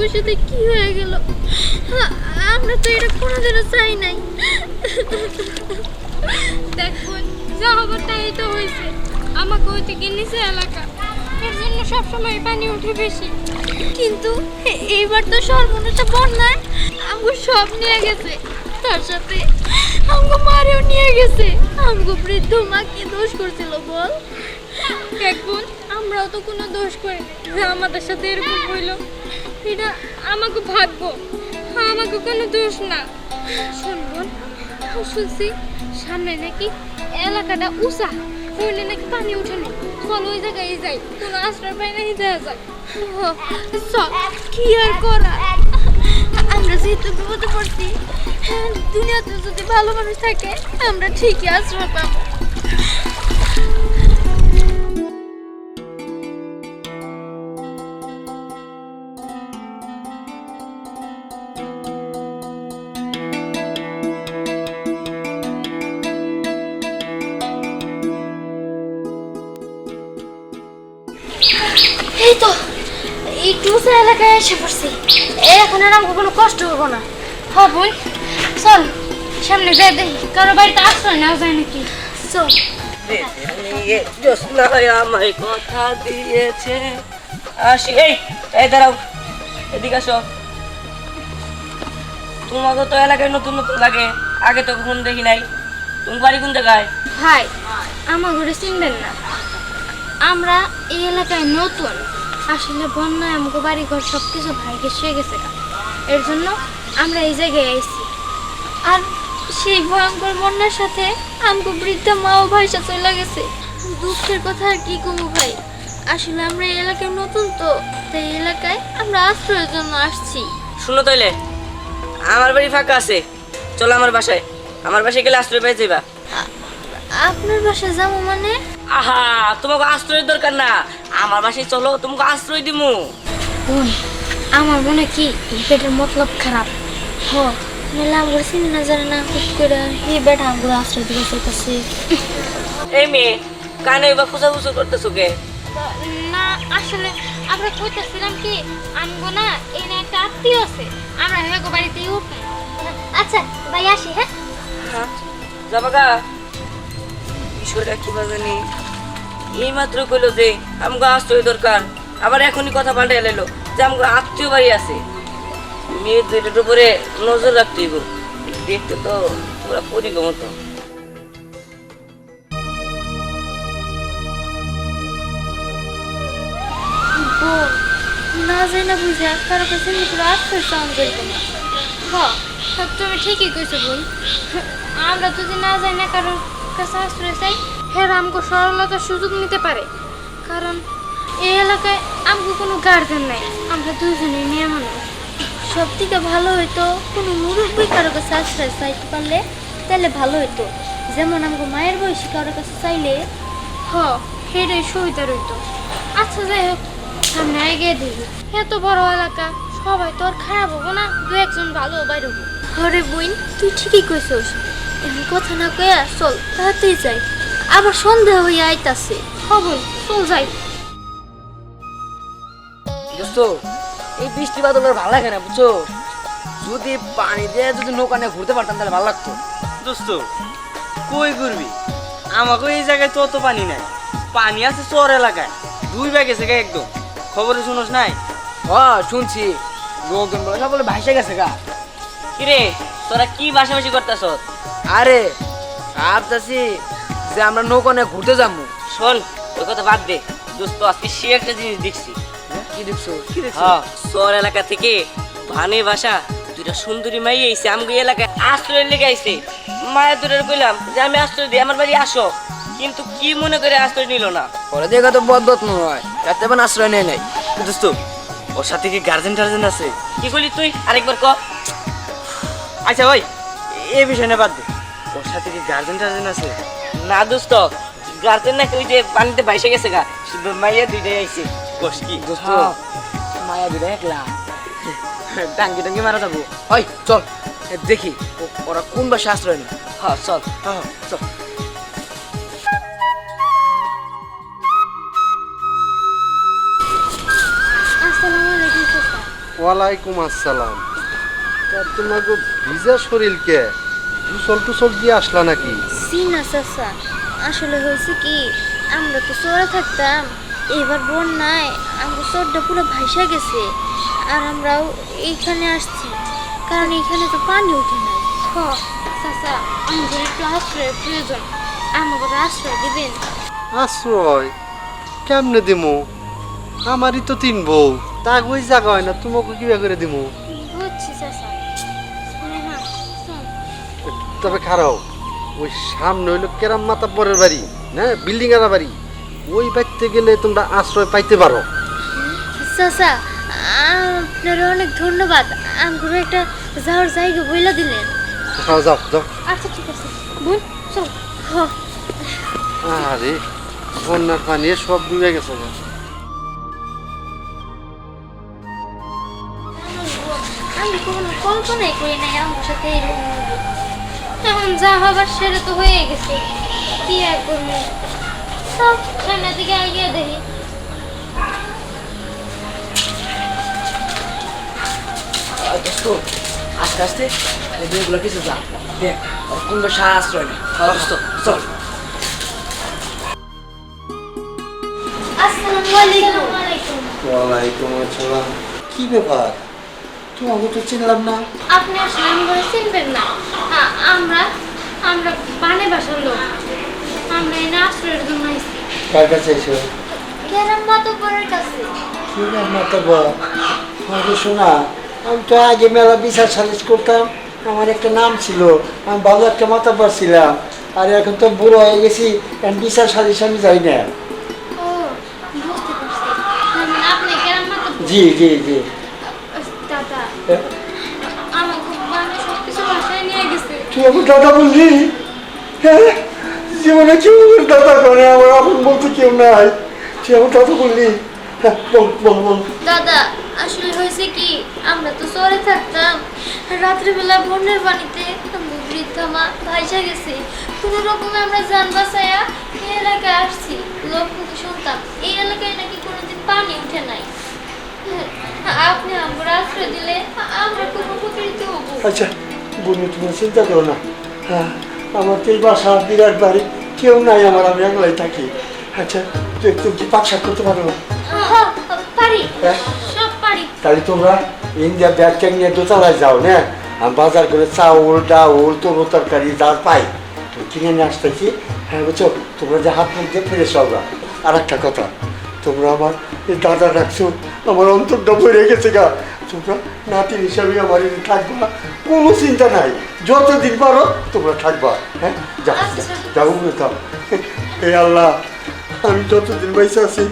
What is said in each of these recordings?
আমাদের সাথে কি হয়ে গেল? আমরা তো এটা কোনোদিনও চাই নাই। দেখুন যা হবার তাই তো হয়েছে। আমাকে ওই থেকে নিচে এলাকা। এর জন্য সবসময় পানি উঠে বেশি। কিন্তু এইবার তো সর্বনাশা বন্যায় আমগো সব নিয়ে গেছে। তার সাথে আমগো মারেও নিয়ে গেছে। আমগো বৃদ্ধ মা কি দোষ করছিল বল? দেখুন, আমরাও তো কোনো দোষ করি না যে আমাদের সাথে এরকম হইল। এটা আমাকে ভাগ্য। আমাকে কোনো দোষ না। শুনবুন শুনছি সামনে নাকি এলাকাটা উঁচা হইলে নাকি পানি উঠে না চল ওই জায়গায় যাই কোনো আশ্রয় পাই না দেওয়া ও, চল কি আর করা? আমরা যেহেতু বিপদে পড়ছি দুনিয়াতে যদি ভালো মানুষ থাকে আমরা ঠিকই আশ্রয় পাবো। একটু উঁচু এলাকায় এসে পড়ছি। এখন আর আমাকে কোনো কষ্ট হব না। হ বোন চল সামনে যাই দেখি। কারও বাড়িতে আশ্রয় নেওয়া যায় নাকি? চল। আমায় কথা দিয়েছে। আসি এই এই দাঁড়াও। এদিকে আসো। তোমাকে তো এলাকায় নতুন নতুন লাগে। আগে তো কখন দেখি নাই। তুমি বাড়ি কোন জায়গায়? ভাই আমার ঘরে চিনবেন না। আমরা এই এলাকায় নতুন। আসলে বন্যায় আমাকে বাড়ি ঘর সব কিছু ভাইকে শুয়ে গেছে এর জন্য আমরা এই জায়গায় আইছি। আর সেই ভয়ঙ্কর বন্যার সাথে আমগো বৃদ্ধ মা ও ভাইসা চলে গেছে। দুঃখের কথা আর কি কমু ভাই? আসলে আমরা এই এলাকায় নতুন তো তাই এলাকায় আমরা আশ্রয়ের জন্য আসছি। শুনো তাইলে আমার বাড়ি ফাঁকা আছে। চলো আমার বাসায়। আমার বাসায় গেলে আশ্রয় পেয়ে যাবা আপনার বাসায় যাব মানে? আহা তোমাকে আশ্রয়ের দরকার না। আমার বাসায় চলো তোমাকে আশ্রয় দিমু। বোন আমার মনে কি এই পেটের মতলব খারাপ? হ মেলা আমগো চিনি না জানে না হুট করে এই বেটা আমগো আশ্রয় দিকে চাইতেছে। এই মেয়ে কানে বা খুচা খুচু করতেছো কে? না আসলে আমরা কইতেছিলাম কি আমগো না এনে একটা আত্মীয় আছে আমরা হেগো বাড়িতেই উঠবো। আচ্ছা ভাই আসি হ্যাঁ? যাবাগা বিষয়টা যে আমাকে আশ্রয় দরকার। আবার এখনই কথা পাল্টে এলো যে আমাকে আত্মীয় বাড়ি আছে। মেয়ে দুইটার উপরে নজর রাখতে দেখতে তো পুরা পরিগম মতো বোন না। যাই না কারও ঠিকই আমরা যদি না যাই না কারোর কাছে আশ্রয় চাই হ্যাঁ আমগো সরলতার সুযোগ নিতে পারে। কারণ এই এলাকায় আমগো কোনো গার্জেন নাই, আমরা দুজনে মেয়ে মানুষ। সব থেকে ভালো হইতো কোনো মুরব্বী কারও কাছে আশ্রয় চাইতে পারলে তাহলে ভালো হইতো। যেমন আমাকে মায়ের বয়সী কারও কাছে চাইলে, হ সেটাই সুবিধা রইতো। আচ্ছা যাই হোক, সামনে এগিয়ে দিবি। এত বড় এলাকা, সবাই তো আর খারাপ হব না, দু একজন ভালো বাইর হব। হরে বইন তুই ঠিকই কইছস। কথা না কইয়া চল তাড়াতাড়ি যাই। আবার সন্দেহ হইয়া আইতাছে। হবই চল যাই। দোস্ত এই বৃষ্টি বাদলের ভালো লাগে না বুঝছ? যদি পানি দিয়ে যদি নৌকা নিয়ে ঘুরতে পারতাম তাহলে ভালো লাগতো। দোস্ত কই ঘুরবি? আমাকে এই জায়গায় তো অত পানি নাই। পানি আছে চর এলাকায় দুই ব্যাগ গেছে গা একদম। খবরে শুনোস নাই? হ শুনছি। লোকজন বলে সব বলে ভাইসে গেছে গা। কিরে তোরা কি বাসাবাসি করতেছ আরে ভাবতাছি যে আমরা নৌকা নিয়ে ঘুরতে যাব। শোন ওই কথা বাদ দে। দোস্ত আজকে সে একটা জিনিস দেখছি। হ্যাঁ, কি দেখছ? কি দেখছ? হ্যাঁ শহর এলাকা থেকে ভানে বাসা দুইটা সুন্দরী মাই আইছে আমগো এলাকায় আশ্রয় লেগে আইছে। মায়ের দূরের কইলাম যে আমি আশ্রয় দিই আমার বাড়ি আসো। কিন্তু কি মনে করে আশ্রয় নিল না? পরে দেখা তো বদবত নয় যাতে এবার আশ্রয় নেয় নাই। দোস্ত ওর সাথে কি গার্জেন টার্জেন আছে? কি করলি তুই? আরেকবার ক। আচ্ছা ভাই এই বিষয় না বাদ দে। ওর সাথে কি গার্জেন টার্জেন আছে? না দোস্ত গার্জেন নাকি ওই যে পানিতে বাইসে গেছে গা। মাইয়া দুইটাই আইছে। কি? দোস্ত মায়া দিলে একলা। টাঙ্গি টাঙ্গি মারা যাব। হয় চল। দেখি ওরা কোন বাসা আশ্রয় নেয়? হ্যাঁ চল। হ্যাঁ চল। ওয়ালাইকুম আসসালাম। তোমাকে ভিজা শরীরকে দুসল টুসল দিয়ে আসলা নাকি? সিনা চাচা আসলে হয়েছে কি আমরা তো চোরা থাকতাম এবার বন্যায় আমাদের চোরটা পুরো ভাইসা গেছে আর আমরাও এইখানে আসছি কারণ এখানে তো পানি উঠে নাই। হ চাচা আমাদের একটু আশ্রয়ের প্রয়োজন আমাকে আশ্রয় দিবেন। আশ্রয়? কেমনে দিমু? আমারই তো তিন বউ তা ওই জায়গা হয় না তোমাকে কিবা করে দিমু? তবে খারাও ওই সামনে হইল কেরাম মাতা পরের বাড়ি না? বিল্ডিং এর বাড়ি। ওই বাড়িতে গেলে তোমরা আশ্রয় পাইতে পারো। চাচা আপনার অনেক ধন্যবাদ। একটা যাওয়ার জায়গা বইলা দিলেন। হ্যাঁ যাও যাও। আচ্ছা ঠিক আছে। বোন চল। আরে বন্যার পানি সব ডুবে গেছে আমি কখনো কল্পনাই করি নাই আমার সাথে এরকম। এখন যা হবার সেটা তো হয়ে গেছে। কি আর করব? সব সামনের দিকে এগিয়ে দেখি। দোস্ত আস্তে আস্তে মেয়েগুলো কিছু যা। দেখ কোন বাসা আশ্রয় নেই। দোস্ত চল। ওয়ালাইকুম আসসালাম। কি ব্যাপার? তোমাকে তো চিনলাম না। আপনি আসলে আমি বলে চিনবেন না আ- আমরা আমরা বানে বাসার লোক আমরা এনে আশ্রয়ের জন্য এসেছি কার কাছে এসো কেরাম মাতব্বরের কাছে। কি রান্না আমাকে শোনা আমি তো আগে মেলা বিচার সালিশ করতাম আমার একটা নাম ছিল আমি ভালো একটা মাতাব্বার ছিলাম আর এখন তো বুড়ো হয়ে গেছি এখন বিচার সালিশ আমি যাই না। মানে জি জি জি। তুই দাদা বললি? হ্যাঁ? জীবনে আমার দাদা করে আমার আপন বলতে কেউ নাই। তুই আমার দাদা বললি। হ্যাঁ বল বল বল। দাদা আসলে হয়েছে কি আমরা তো শহরে থাকতাম। রাত্রিবেলা বন্যার পানিতে বৃদ্ধা মা ভাইসা গেছে। কোনো রকমে আমরা যান বাসায়া এই এলাকায় আসছি। লোকমুখে শুনতাম এই এলাকায় নাকি কোনোদিন পানি উঠে নাই। হ্যাঁ, আপনি আমরা আশ্রয় দিলে আমরা খুব উপকৃত হব। আচ্ছা বন্ধু তুমি চিন্তা করো না। হ্যাঁ। আমার তো এই বাসা বিরাট বাড়ি কেউ নাই আমার আমি একলাই থাকি। আচ্ছা তুই তুমি কি পাক করতে পারো? হ্যাঁ, পারি? সব পারি। তাহলে তোমরা ইন্ডিয়া ব্যাগ ট্যাগ নিয়ে দোতলায় যাও না? আমি বাজার করে চাউল ডাউল তরু তরকারি যা পাই কিনে নিয়ে আসতেছি। হ্যাঁ বুঝছ? তোমরা যে হাত মুখ দিয়ে ফিরে সবরা আর একটা কথা তোমরা আমার এই দাদা রাখছো আমার অন্তরটা ভরে গেছে গা। তোমরা নাতি হিসাবে আমার এখানে থাকবা কোনো চিন্তা নাই। যত যতদিন পারো তোমরা থাকবা। হ্যাঁ? যাও আচ্ছা। যাও যাও। এই আল্লাহ আমি যতদিন বাইসে আছি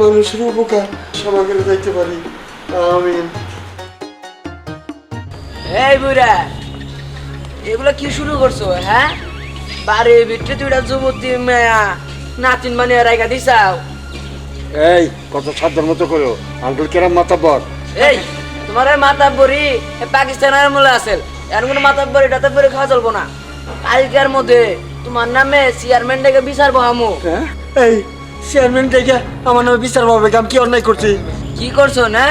মানুষের উপকার করে যাইতে পারি। আমিন। এই বুড়া এগুলো কি শুরু করছ হ্যাঁ? বাড়ির ভিতরে দুইটা যুবতী মেয়া নাতিন মানে রাইগা দিছাও। এই কত সাধ্যের মতো করো আঙ্কুল কেরাম মাতাব্বর এই তোমার মাথা বড়ি পাকিস্তানের মূলে আছে এর কোনো মাথা বড়ি ডাতে বড়ি খাওয়া চলবো না। কালকের মধ্যে তোমার নামে চেয়ারম্যান ডেকে বিচার বহামু। হ্যাঁ? এই চেয়ারম্যান থেকে আমার নামে বিচার আমি কি অন্যায় করছি? কি করছ না?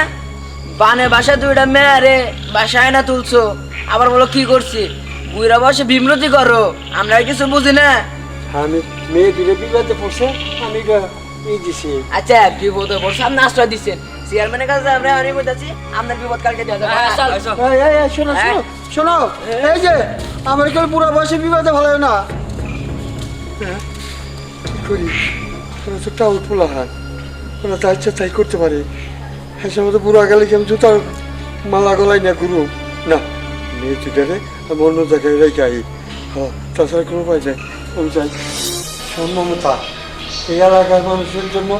বানে বাসা দুইটা মেয়ারে বাসায় না তুলছো। আবার বলো কি করছি? বুইরা বসে বিমৃতি করো। আমরা কিছু বুঝি না। আমি মেয়ে দুটো বিবাদে পড়ছে আমি এই দিছি। আচ্ছা বিপদ পড়ছে আপনি আশ্রয় দিচ্ছেন চেয়ারম্যানের কাছে আমরা অনেক বলতেছি আপনার বিপদ কালকে দেওয়া যাবে। এই, এই, শোনো শোনো শোনো এই যে আমার কেউ বুড়া বয়সে বিবাদে ভালো হয় না। হ্যাঁ, কি করি? ওরা তো হয়। ওরা যা ইচ্ছা তাই করতে পারে। হ্যাঁ সে মতো বুড়া গেলে কি আমি জুতার মালা গলাই না ঘুরু না। মেয়ে দুটারে আমি অন্য জায়গায় রেখে আই। হ্যাঁ তাছাড়া কোনো উপায় নেই। আমি চাই সম্মতা এই এলাকার মানুষের জন্য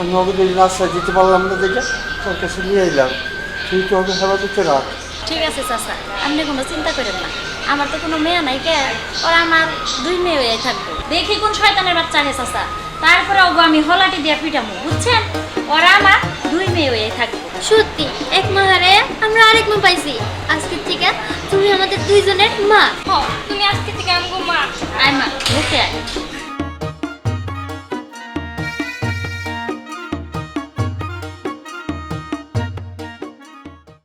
আমি ওকে যদি রাস্তায় দিতে পারলাম না দেখে ওর কাছে নিয়ে এলাম। তুই তো ওকে হেফাজতে রাখ। ঠিক আছে চাচা। আপনি কোনো চিন্তা করেন না। আমার তো কোনো মেয়ে নাই কে? ওরা আমার দুই মেয়ে হয়ে থাকব। দেখি কোন শয়তানের বাচ্চা হে চাচা। তারপরে ওগো আমি হলাটি দিয়ে পিটামো বুঝছেন? ওরা আমার দুই মেয়ে হয়ে থাকব। সত্যি? এক মাহারে আমরা আরেক মা পাইছি। আজকের থেকে তুমি আমাদের দুইজনের মা। হ তুমি আজকে থেকে আমগো মা। আয় মা বুকে আয়।